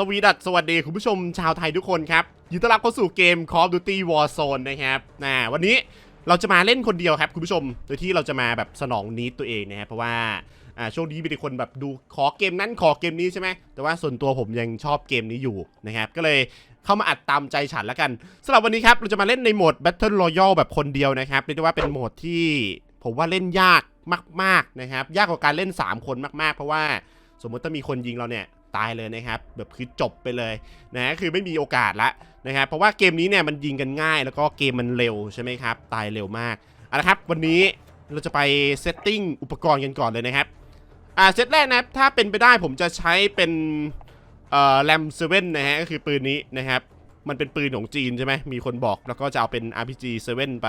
สวีดัสสวัสดีคุณผู้ชมชาวไทยทุกคนครับ ยินดีต้อนรับเข้าสู่เกม Call of Duty Warzone นะครับนะวันนี้เราจะมาเล่นคนเดียวครับคุณผู้ชม โดยที่เราจะมาแบบสนองนิดตัวเองนะครับเพราะว่าอ่าช่วงนี้มีแต่คนแบบดูขอเกมนั้นขอเกมนี้ใช่ไหมแต่ว่าส่วนตัวผมยังชอบเกมนี้อยู่นะครับก็เลยเข้ามาอัดตามใจฉันแล้วกันสำหรับวันนี้ครับเราจะมาเล่นในโหมด Battle Royale แบบคนเดียวนะครับเรียกได้ว่าเป็นโหมดที่ผมว่าเล่นยากมาก ๆนะครับ ยากกว่าการเล่น 3 คนมากๆ เพราะว่าสมมติถ้ามีคนยิงเราเนี่ย ตายเลยนะครับแบบคือจบไปเลยนะคือไม่มีโอกาสละนะครับเพราะว่าเกมนี้เนี่ยมันยิงกันง่าย แล้วก็เกมมันเร็วใช่ไหมครับตายเร็วมากเอาละครับวันนี้เราจะไปเซตติ้งอุปกรณ์กันก่อนเลยนะครับอ่าเซตแรกนะครับถ้าเป็นไปได้ผมจะใช้เป็นเอ่อแรมเซเว่นนะฮะก็คือปืนนี้นะครับมันเป็นปืนของจีนใช่ไหมมีคนบอกแล้วก็จะเอาเป็น RPG 7 ไป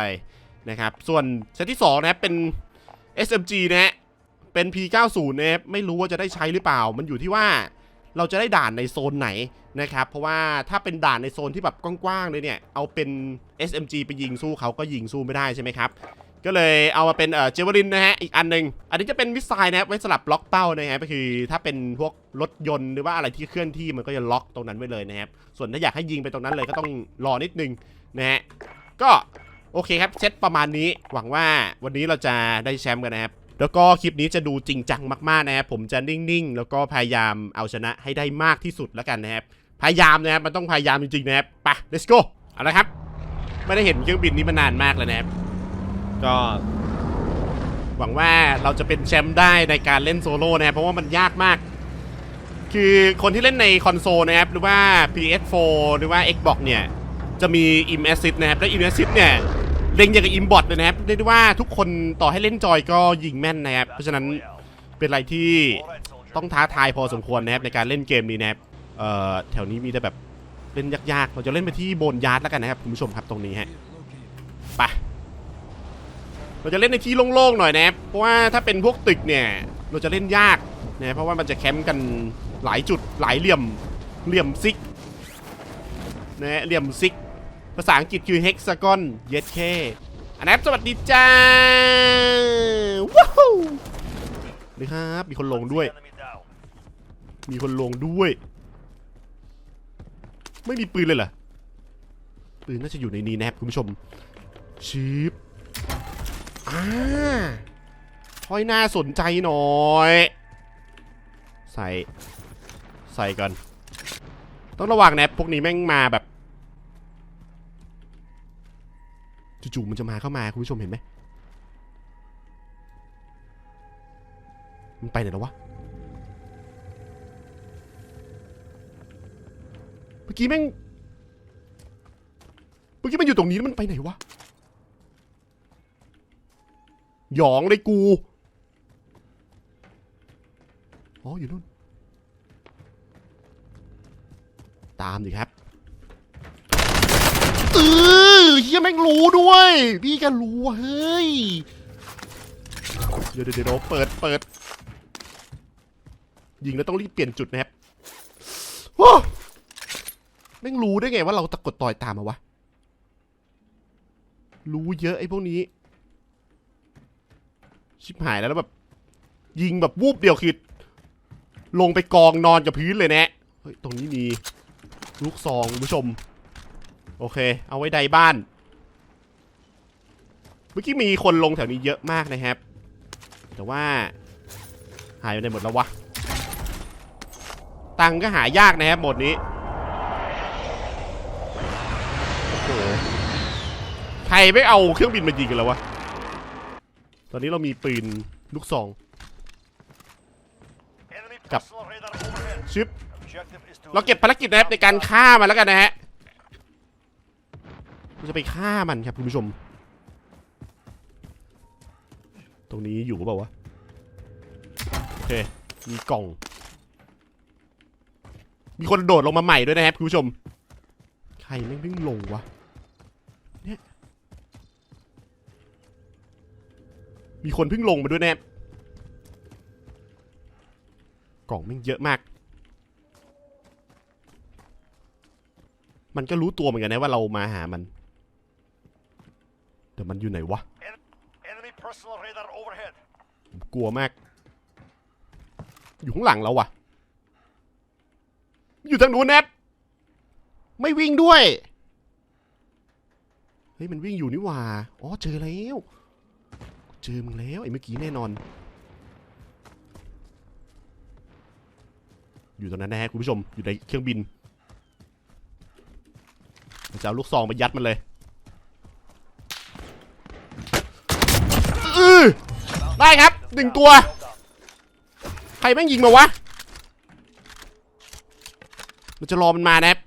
นะครับส่วนเซตที่สองนะครับเป็น SMG นะฮะเป็น P90 นะครับไม่รู้ว่าจะได้ใช้หรือเปล่า มันอยู่ที่ว่า เราจะได้ด่านในโซนไหนนะครับ เพราะว่าถ้าเป็นด่านในโซนที่แบบกว้างๆเลยเนี่ย เอาเป็น SMG ไปยิงสู้เขาก็ยิงสู้ไม่ได้ใช่ไหมครับ ก็เลยเอามาเป็นเอ่อเจวลินนะฮะ อีกอันหนึ่งอันนี้จะเป็นมิสไซล์นะครับไว้สลับบล็อกเป้านะฮะก็คือถ้าเป็นพวกรถยนต์หรือว่าอะไรที่เคลื่อนที่มันก็จะล็อกตรงนั้นไว้เลยนะครับ ส่วนถ้าอยากให้ยิงไปตรงนั้นเลยก็ต้องรอนิดนึงนะฮะ ก็โอเคครับเซตประมาณนี้ หวังว่าวันนี้เราจะได้แชมป์กันนะครับ แล้วก็คลิปนี้จะดูจริงจังมากๆนะครับผมจะนิ่งๆ แล้วก็พยายามเอาชนะให้ได้มากที่สุดแล้วกันนะครับพยายามนะครับมันต้องพยายามจริงๆนะครับไป let's go เอาละครับ ไม่ได้เห็นเครื่องบินนี้มานานมากเลยนะครับก็หวังว่าเราจะเป็นแชมป์ได้ในการเล่นโซโล่นะครับเพราะว่ามันยากมาก คือคนที่เล่นในคอนโซลนะครับหรือว่า PS4 หรือว่า Xbox เนี่ยจะมี Im Assist นะครับและ Im Assist เนี่ย เล็งอย่างกับ Imbot เลยนะครับเรียกได้ว่าทุกคนต่อให้เล่นจอยก็ยิงแม่นนะครับ เพราะฉะนั้นเป็นอะไรที่ต้องท้าทายพอสมควรนะครับในการเล่นเกมนี้นะครับเอ่อแถวนี้มีแต่แบบเล่นยากๆ เราจะเล่นไปที่โบนยาร์ดแล้วกันนะครับคุณผู้ชมครับตรงนี้ฮะไปเราจะเล่นในที่โล่งๆหน่อยนะครับเพราะว่าถ้าเป็นพวกตึกเนี่ยเราจะเล่นยากนะเพราะว่ามันจะแคมป์กันหลายจุดหลายเหลี่ยมเหลี่ยมซิกนะเหลี่ยมซิก ภาษาอังกฤษคือ hexagon yes k อันนั้สวัสดีจ้า ว้าวนี่ครับ มีคนลงด้วย มีคนลงด้วย ไม่มีปืนเลยเหรอ ปืนน่าจะอยู่ในนี้นะครับคุณผู้ชม ชิปอ่าค่อยน่าสนใจหน่อย ใส่ ใส่ก่อน ต้องระวังนะพวกนี้แม่งมาแบบ จู่ๆมันจะมาเข้ามาคุณผู้ชมเห็นไหมมันไปไหนแล้ววะ เมื่อกี้แม่ง เมื่อกี้มันอยู่ตรงนี้แล้วมันไปไหนวะ หยองเลยกู อ๋ออยู่นู่น ตามดิครับ เออเฮียแม่งรู้ด้วย พี่ก็รู้เฮ้ย เดี๋ยวเดี๋ยวเดี๋ยวเปิดเปิด ยิงแล้วต้องรีบเปลี่ยนจุดนะครับโอ้แม่งรู้ได้ไงว่าเราตะกดต่อยตามมาวะ รู้เยอะไอ้พวกนี้ ชิบหายแล้วแบบ ยิงแบบวูบเดียวคือลงไปกองนอนกับพื้นเลยแนะ เฮ้ย ตรงนี้มีลูกซองคุณผู้ชม โอเค เอาไว้ใดบ้าน เมื่อกี้มีคนลงแถวนี้เยอะมากนะครับ แต่ว่า หายไปไหนหมดแล้ววะ ตังค์ก็หายากนะครับหมดนี้ โอ้โห ใครไม่เอาเครื่องบินมายิงกันแล้ววะ ตอนนี้เรามีปืนลูกซอง กับ ชิป เราเก็บภารกิจนะครับในการฆ่ามันแล้วกันนะฮะเรา จะไปฆ่ามันครับคุณผู้ชม ตรงนี้อยู่หรือเปล่าวะ โอเค มีกล่อง มีคนโดดลงมาใหม่ด้วยนะครับคุณผู้ชม ใครแม่งเพิ่งลงวะ เนี่ย มีคนเพิ่งลงมาด้วยนะกล่องแม่งเยอะมาก มันก็รู้ตัวเหมือนกันนะว่าเรามาหามัน แต่มันอยู่ไหนวะผมกลัวมาก อยู่ข้างหลังเราวะอยู่ทางนู้นแนบไม่วิ่งด้วย เฮ้ยมันวิ่งอยู่นี่หว่า อ๋อเจอแล้ว เจอมึงแล้วไอ้เมื่อกี้แน่นอน อยู่ตรงนั้นนะฮะคุณผู้ชม อยู่ในเครื่องบินเราจะเอาลูกซองไปยัดมันเลยอือ ได้ครับหนึ่งตัว ใครแม่งยิงมาวะมันจะรอมันมานะครับ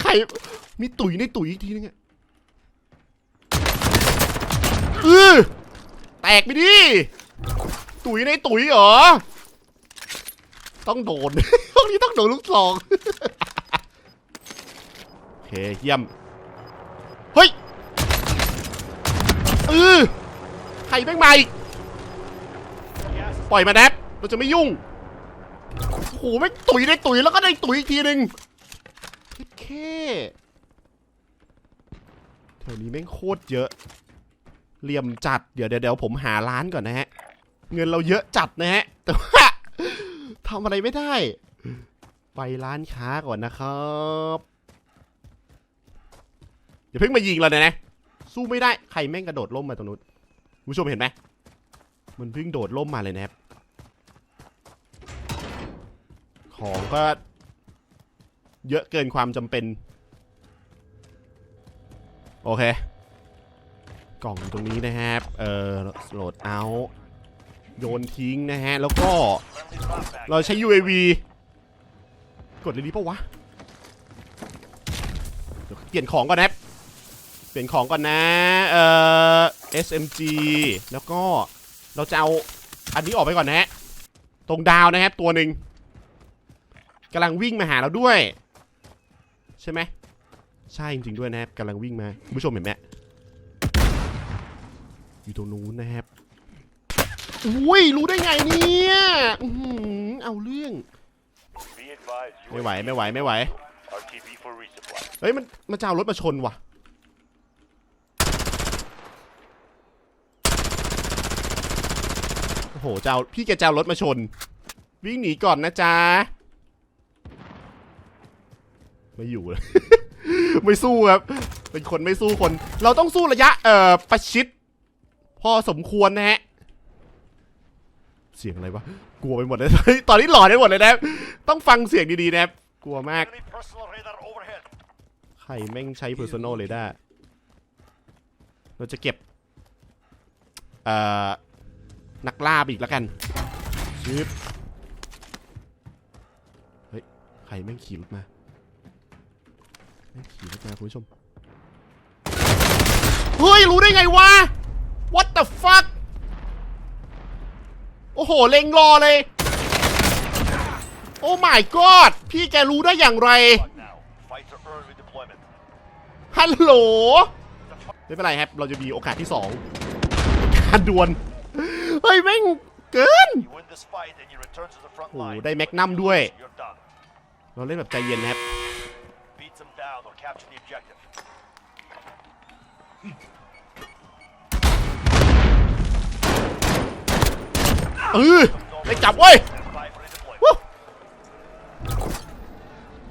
ใครมีตุ๋ยในตุ๋ยอีกทีนึงอะเออแตกไปดิ ตุ๋ยในตุ๋ยเหรอ ต้องโดน พวกนี้ต้องโดนลูกซองโอเคเยี่ยม เฮ้ยเออ ใครแม่งมาอีกปล่อยมาแนบเราจะไม่ยุ่งโอ้โหไม่งตุยได้ตุยแล้วก็ได้ตุยอีกทีหนึ่งแค่แถวนี้แม่งโคตรเยอะเหลี่ยมจัดเดี๋ยวเดี๋ยวผมหาร้านก่อนนะฮะ เงินเราเยอะจัดนะฮะ แต่ว่าทำอะไรไม่ได้ ไปร้านค้าก่อนนะครับอย่าเพิ่งมายิงเราเลยนะ สู้ไม่ได้ ใครแม่งกระโดดล่มมาตรงนู้น ผู้ชมเห็นไหมมันเพิ่งโดดล่มมาเลยนะครับ ของก็ เยอะเกินความจำเป็น โอเค กล่องตรงนี้นะครับ เอ่อโหลดเอา โยนทิ้งนะฮะ แล้วก็ เราใช้ UAV กดเลยดีปะวะ เดี๋ยวเปลี่ยนของก่อนนะครับ เปลี่ยนของก่อนนะ เอ่อ SMG แล้วก็เราจะเอาอันนี้ออกไปก่อนนะฮะ ตรงดาวนะครับตัวหนึ่งกำลังวิ่งมาหาเราด้วย ใช่ไหมใช่จริงๆด้วยนะครับกำลังวิ่งมาคุณผู้ชมเห็นไหมอยู่ตรงนู้นนะครับอุ้ยรู้ได้ไงเนี่ยอเอาเรื่อง ไม่ไหวไม่ไหวไม่ไหวเฮ้ยมันมันจะเอารถมาชนว่ะ โอ้โหจะเอาพี่แกจะเอารถมาชน วิ่งหนีก่อนนะจ๊ะ ไม่อยู่เลย ไม่สู้ครับ เป็นคนไม่สู้คน เราต้องสู้ระยะ เอ่อ ประชิด พอสมควรนะฮะ เสียงอะไรวะ กลัวไปหมดเลย ตอนนี้หลอนไปหมดเลยนะครับต้องฟังเสียงดีๆนะครับ กลัวมาก Enemy personal radar overhead. ใครแม่งใช้ personal radar เราจะเก็บ เอ่อ นักล่าไปอีกแล้วกันชึบเฮ้ยใครแม่งขี่รถมาแม่งขี่รถมาคุณผู้ชมเฮ้ย รู้ได้ไงวะ what the fuck โอ้โห เล็งรอเลย โอ้ my god พี่แกรู้ได้อย่างไร Fuck now. Fighter early deployment. ฮัลโหล ไม่เป็นไรครับ เราจะมีโอกาสที่สองการดวล เฮ้ยแม่งเกิน You win this fight and you return to the front โอ้โห line. ได้แมกนัมด้วย You're done. เราเล่นแบบใจเย็นนะครับ Beat them down or capture the objective. เออได้จับเว้ย Stand by for redeployment. วู้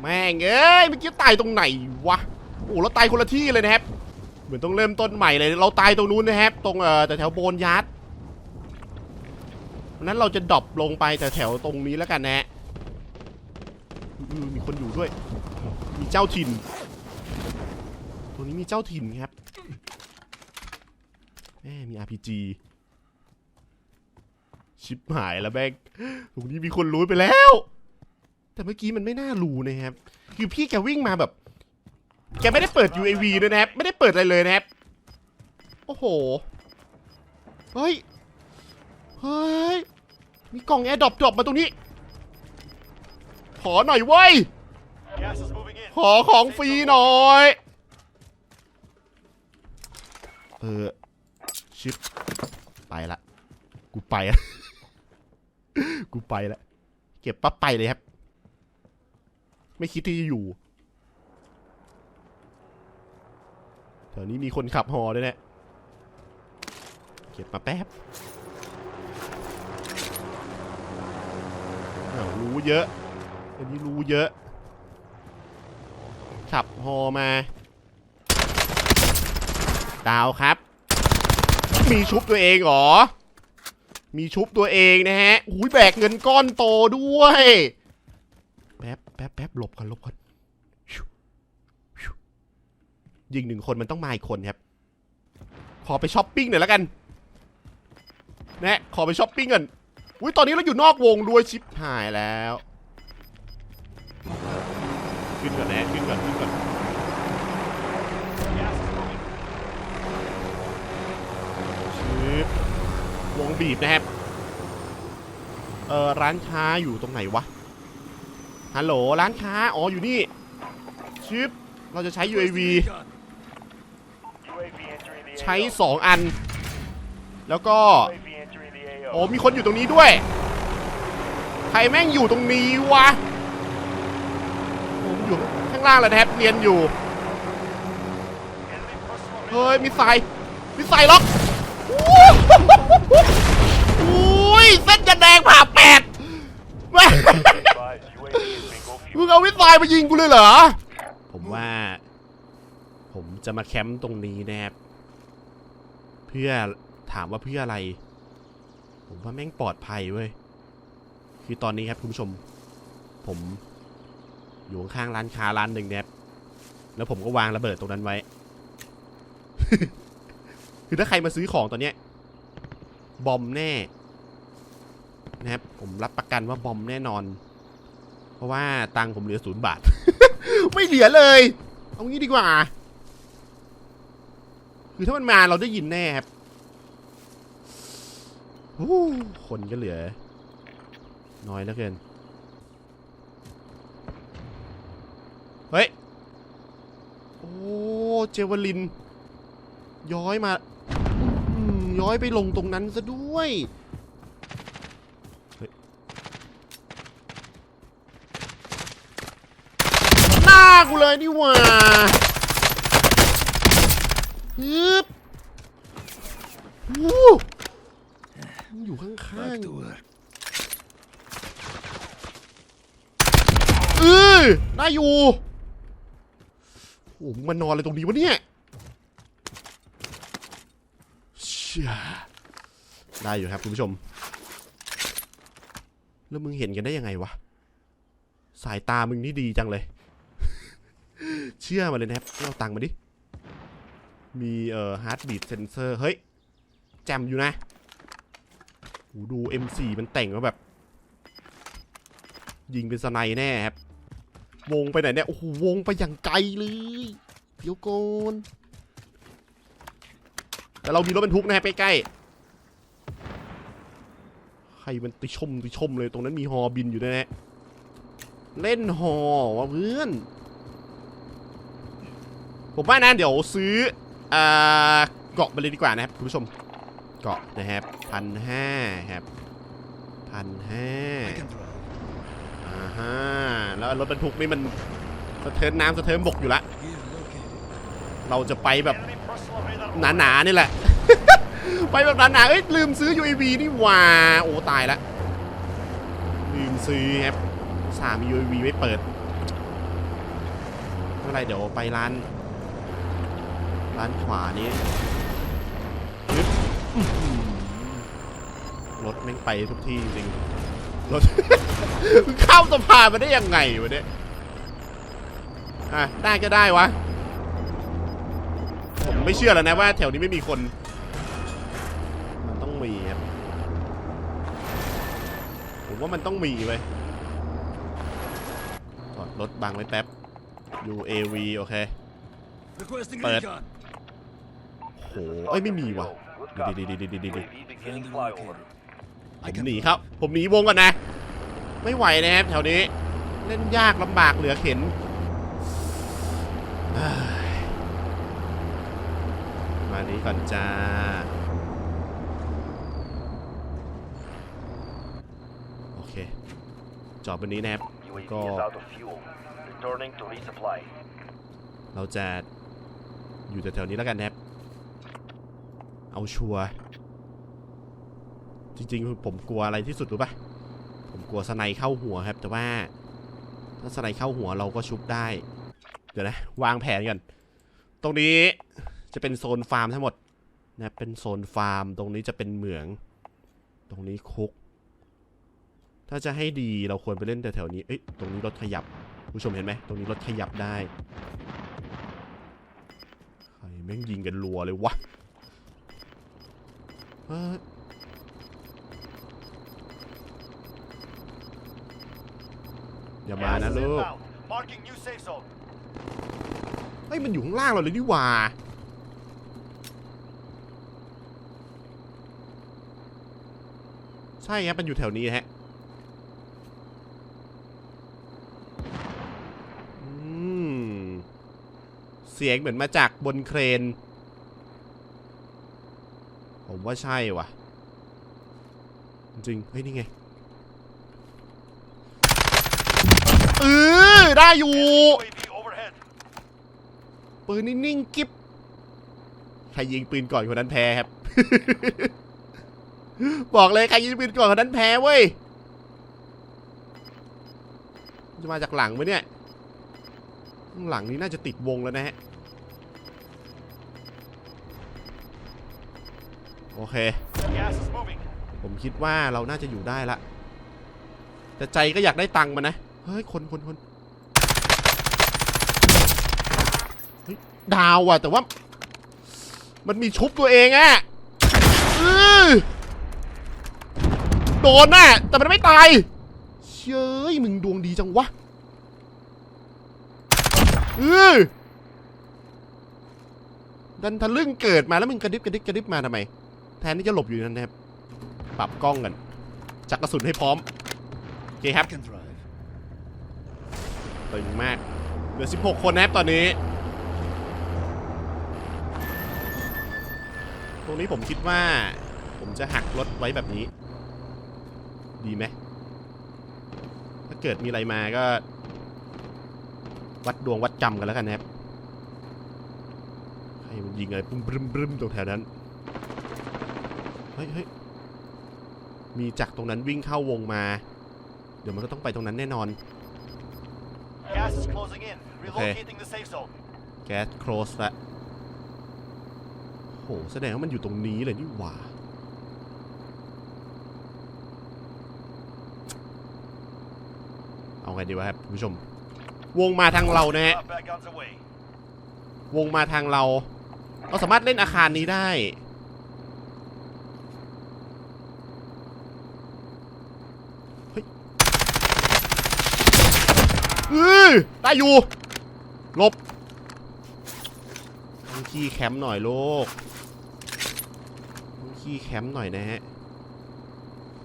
แม่งเอ้ยเมื่อกี้ตายตรงไหนวะโอ้เราตายคนละที่เลยนะครับเหมือนต้องเริ่มต้นใหม่เลย เราตายตรงนู้นนะครับ ตรงเอ่อแต่แถวโบนยัด นั้นเราจะดรอปลงไปแต่แถวตรงนี้แล้วกันนะฮะมีคนอยู่ด้วย มีเจ้าถิ่นตรงนี้มีเจ้าถิ่นครับแม่มี RPG ชิบหายแล้วแม่งตรงนี้มีคนรู้ไปแล้ว แต่เมื่อกี้มันไม่น่ารู้นะครับ คือพี่แกวิ่งมาแบบ แกไม่ได้เปิด UAV ด้วยนะครับ ไม่ได้เปิดอะไรเลยนะครับ โอ้โห เฮ้ย เฮ้ย มีกล่องแอร์ดรอปดรอปมาตรงนี้ ขอหน่อยเว้ย ขอของฟรีหน่อย เออ ชิป ไปละ กูไปละ กูไปละ เก็บปั๊บไปเลยครับ ไม่คิดที่จะอยู่แถวนี้มีคนขับฮอด้วยนะเก็บมาแป๊บ อ้าวรู้เยอะอันนี้รู้เยอะ ขับฮอมา ดาวครับ มีชุบตัวเองเหรอ มีชุบตัวเองนะฮะอุ้ยแบกเงินก้อนโตด้วย แป๊บแป๊บแป๊บหลบก่อนหลบก่อนยิงหนึ่งคนมันต้องมาอีกคนครับ ขอไปช้อปปิ้งหน่อยแล้วกันนะขอไปช้อปปิ้งก่อน อุ้ยตอนนี้เราอยู่นอกวงด้วยชิปหายแล้ว ขึ้นก่อนนะขึ้นก่อนขึ้นก่อนชืบวงบีบนะครับ เออร้านค้าอยู่ตรงไหนวะ ฮัลโหลร้านค้า อ๋ออยู่นี่ชืบเราจะใช้ UAV ใช้ AO. 2อัน แล้วก็ UAV entering the AO. โอ้มีคนอยู่ตรงนี้ด้วย ใครแม่งอยู่ตรงนี้วะผมอยู่ข้างล่างแล้วนะครับเนียนอยู่ Enemy personal เฮ้ยมีสายมีสายล็อกอุ้ยเส้นจะแดงผ่าแปดแม่ง advised. UAV is bingo มึ fuel. งเอาวิสายมายิงกูเลยเหรอ ผมว่า ผมจะมาแคมป์ตรงนี้นะครับ เพื่อถามว่าเพื่ออะไร ผมว่าแม่งปลอดภัยเว้ย คือตอนนี้ครับคุณผู้ชม ผมอยู่ข้างร้านค้าร้านหนึ่งนะครับแล้วผมก็วางระเบิดตรงนั้นไว้ คือถ้าใครมาซื้อของตอนเนี้ย บอมแน่ นะครับ ผมรับประกันว่าบอมแน่นอน เพราะว่าตังผมเหลือศูนย์บาท ไม่เหลือเลย เอางี้ดีกว่า คือถ้ามันมาเราได้ยินแน่ครับ คนก็เหลือ น้อยเหลือเกิน เฮ้ย โอ้ เจวลิน ย้อยมา ย้อยไปลงตรงนั้นซะด้วยหน้ากูเลยนี่หว่าฮึบวู้ ข้างๆเออได้อยู่โอ้มึงมานอนอะไรตรงนี้วะเนี่ยเชี่ยได้อยู่ครับคุณผู้ชม แล้วมึงเห็นกันได้ยังไงวะ สายตามึงนี่ดีจังเลย เชื่อมาเลยนะครับเอาตังค์มาดิ มีเอ่อฮาร์ดบีทเซนเซอร์ เฮ้ย แจมอยู่นะ หดู M4 มันแต่งมาแบบ ยิงเป็นสไนแน่ครับ วงไปไหนเนี่ย โอ้โห วงไปอย่างไกลเลย เดี๋ยวก่อนแต่เรามีรถบรรทุกนะครับใกล้ๆ ใครมันติชมติชมเลยตรงนั้นมีฮอบินอยู่ด้วยนะเล่นฮอวะเพื่อน ผมว่านะเดี๋ยวซื้ออ่าเกาะไปเลยดีกว่านะครับคุณผู้ชม เกาะนะครับพันห้าครับพันห้าอ่าฮะแล้วรถบรรทุกนี่มันสะเทินน้ำสะเทินบกอยู่ละ เราจะไปแบบหนาๆนี่แหละ ไปแบบหนาๆเอ้ยลืมซื้อ UAV นี่หว่าโอ้ตายละลืมซื้อครับสาม UAV ไม่เปิดเมื่อไรเดี๋ยวไปร้าน ร้านขวานี้ รถแม่งไปทุกที่จริงรถมึงข้าสะพานมาได้ยังไงวะเนี่ยอะได้ก็ได้วะ ผมไม่เชื่อแล้วนะว่าแถวนี้ไม่มีคน มันต้องมีครับผมว่ามันต้องมีเว้ยจอดรถบังไว้แป๊บ UAV โอเค Requesting But- recon. โหเอ้ยไม่มีว่ะ ดี copy. ดีดีดีดีดี UAV beginning flyover. ผมหนีครับ ผมหนีวงก่อนนะ ไม่ไหวนะครับแถวนี้ เล่นยากลำบากเหลือเข็นเฮ้ยมานี้ก่อนจ้าโอเค จอดบนนี้นะครับ UAV Go. is out of fuel. Returning to resupply. เราจะอยู่แถวๆนี้แล้วกันนะครับ เอาชัวร์จริงๆ ผมกลัวอะไรที่สุดรู้ปะผมกลัวสไนเข้าหัวครับ แต่ว่า ถ้าสไนเข้าหัวเราก็ชุบได้ เดี๋ยวนะ วางแผนกันตรงนี้จะเป็นโซนฟาร์มทั้งหมดนะเป็นโซนฟาร์ม ตรงนี้จะเป็นเหมือง ตรงนี้คุก ถ้าจะให้ดีเราควรไปเล่นแถวๆนี้เอ้ยตรงนี้รถขยับ ผู้ชมเห็นไหมตรงนี้รถขยับได้ใครแม่งยิงกันรัวเลยวะ เฮ้ยอย่ามานะ Gas is ลูก inbound. Marking new safe zone. เฮ้ยมันอยู่ข้างล่างเราเลยนี่หว่า ใช่ครับมันอยู่แถวนี้ฮะอืมเสียงเหมือนมาจากบนเครน ผมว่าใช่ว่ะ จริง เฮ้ย นี่ไง เออได้อยู่ ปืนนิ่งๆกิ๊บใครยิงปืนก่อนคนนั้นแพ้ครับ บอกเลยใครยิงปืนก่อนคนนั้นแพ้เว้ย จะมาจากหลังไหมเนี่ย หลังนี้น่าจะติดวงแล้วนะฮะ โอเค Gas is moving. ผมคิดว่าเราน่าจะอยู่ได้ละ แต่ใจก็อยากได้ตังค์มานะ เฮ้ย คนคนคนเฮ้ยดาวอะแต่ว่า มันมีชุบตัวเองอะอื้อโดนน่ะ แต่มันไม่ตาย เชยมึงดวงดีจังวะอือดันทะลึ่งเกิดมาแล้วมึงกระดิบกระดิบกระดิบมาทำไม แทนที่จะหลบอยู่นั่นนะครับ ปรับกล้องกัน จักกระสุนให้พร้อม โอเคครับตึงมาก เหลือ 16 คนนะครับตอนนี้ ตรงนี้ผมคิดว่า ผมจะหักรถไว้แบบนี้ ดีไหม ถ้าเกิดมีอะไรมาก็ วัดดวงวัดจำกันแล้วกันนะครับใครมันยิงอะไรปุ้มบรึมบรึมตรงแถวนั้น เฮ้ยเฮ้ยมีจากตรงนั้นวิ่งเข้าวงมา เดี๋ยวมันก็ต้องไปตรงนั้นแน่นอน Gas is closing in. Relocating the safe zone. แก๊สโครสละโห แสดงว่ามันอยู่ตรงนี้เลยนี่หว่า เอาไงดีวะครับคุณผู้ชม วงมาทางเรานะฮะ Drop back guns away. วงมาทางเรา เราสามารถเล่นอาคารนี้ได้ เฮ้ย อือได้อยู่หลบต้องขี้แคมป์หน่อยโลกต้องขี้แคมป์หน่อยนะฮะ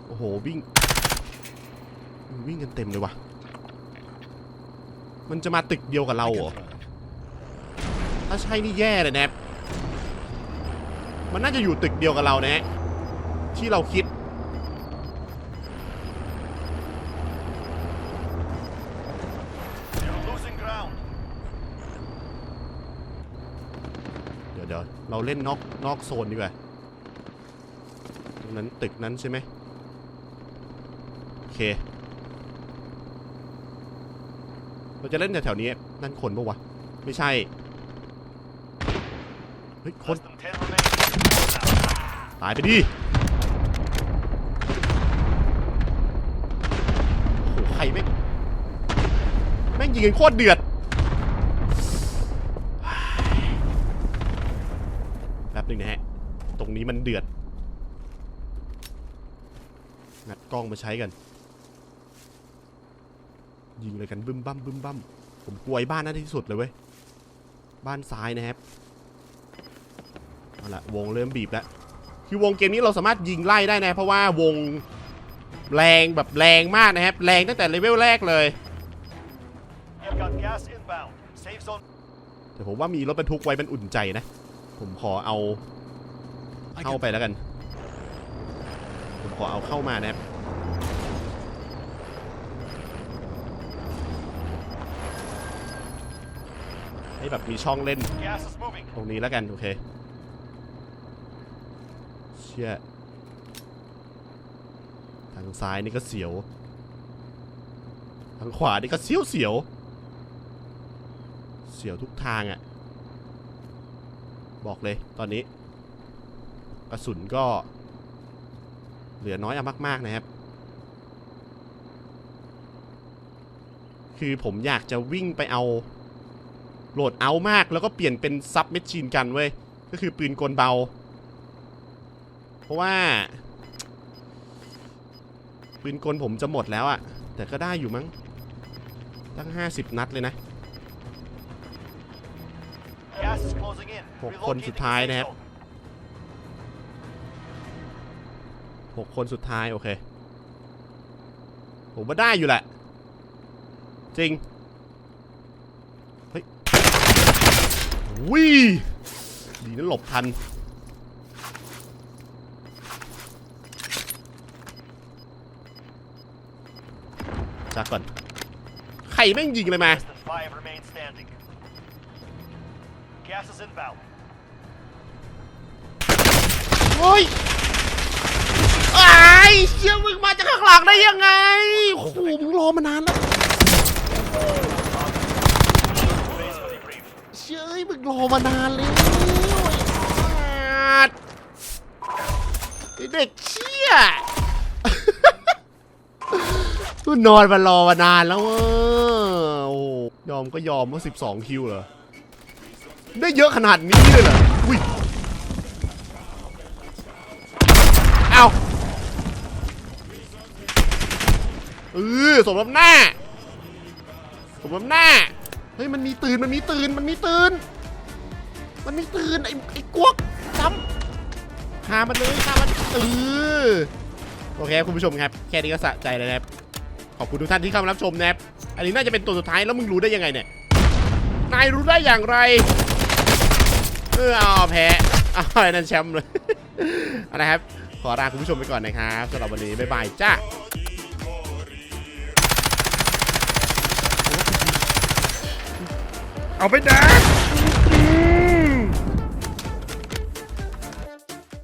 โอ้โหวิ่ง วิ่งกันเต็มเลยว่ะ มันจะมาตึกเดียวกับเราเหรอ ถ้าใช่นี่แย่เลยนะครับมันน่าจะอยู่ตึกเดียวกับเรานะฮะที่เราคิด They're losing ground. เดี๋ยว เล่นนอกนอกโซนดีกว่าตรงนั้นตึกนั้นใช่ไหมโอเค เราจะเล่นแถวๆนี้นั่นคนปะวะ ไม่ใช่ เฮ้ย คน ตายไปดิโอ้โหใครแม่ง แม่งยิงกันโคตรเดือด เดือด งัดกล้องมาใช้กัน ยิงเลยกันบึ้มบั้มบึ้มบั้มผมกลัวไอ้บ้านนั่นที่สุดเลยเว้ย บ้านซ้ายนะครับเอาละวงเริ่มบีบแล้ว คือวงเกมนี้เราสามารถยิงไล่ได้นะ เพราะว่าวงแรงแบบแรงมากนะครับ แรงตั้งแต่เลเวลแรกเลย You've got gas inbound. Safe zone. แต่ผมว่ามีรถบรรทุกไว้มันอุ่นใจนะ ผมขอเอา I เข้า can ไปแล้วกันผมขอเอาเข้ามานะครับให้แบบมีช่องเล่น Gas is moving. ตรงนี้แล้วกันโอเคเชี่ยทางซ้ายนี่ก็เสียวททางขวานี่ก็เสียวเสียว เสียวทุกทางอะ่ะ บอกเลยตอนนี้ กระสุนก็ เหลือน้อยเอามาก ๆ นะครับ คือผมอยากจะวิ่งไปเอาโหลดเอาท์มากแล้วก็เปลี่ยนเป็นซับเมชชีนกันเว้ย ก็คือปืนกลเบา เพราะว่า ปืนกลผมจะหมดแล้วอะแต่ก็ได้อยู่มั้ง ตั้ง 50 นัดเลยนะ Gas is closing in. หกคนสุดท้ายนะครับ หกคนสุดท้าย โอเค ผมว่าได้อยู่แหละ จริง เฮ้ยวิดีนะหลบทัน จากก่อน ใครแม่งยิงเลยมา Less than five remain standing. Gas is inbound. เฮ้ยไอ้าย เชี่ยมึงมาจากข้างหลังได้ยังไงโอ้โหมึงรอมานานแล้ว Base for debrief. เชี่ยเอ้ยมึงรอมานานแล้วไอ้เด็กเชี่ยกูนอนมารอมานานแล้วเว้ยโอ้โหยอมก็ยอมว่า 12 คิวเหรอ ได้เยอะขนาดนี้เลยเหรออุ้ย เออสมรับหน้า สมรับหน้า เฮ้ยมันมีตื่นมันมีตื่นมันมีตื่น มันมีตื่นไอ้ไอ้กวกซ้ำฆ่ามันเลยฆ่ามันเออโอเคคุณผู้ชมครับ แค่นี้ก็สะใจแล้วนะครับขอบคุณทุกท่านที่เข้ามารับชมนะครับอันนี้น่าจะเป็นตัวสุดท้ายแล้วมึงรู้ได้ยังไงเนี่ยนายรู้ได้อย่างไรเออเอาแพ้เอาไอ้นั่นแชมป์เลยอานะครับขอลาคุณผู้ชมไปก่อนนะครับสำหรับวันนี้บ๊ายบายจ้า เอาไปแดก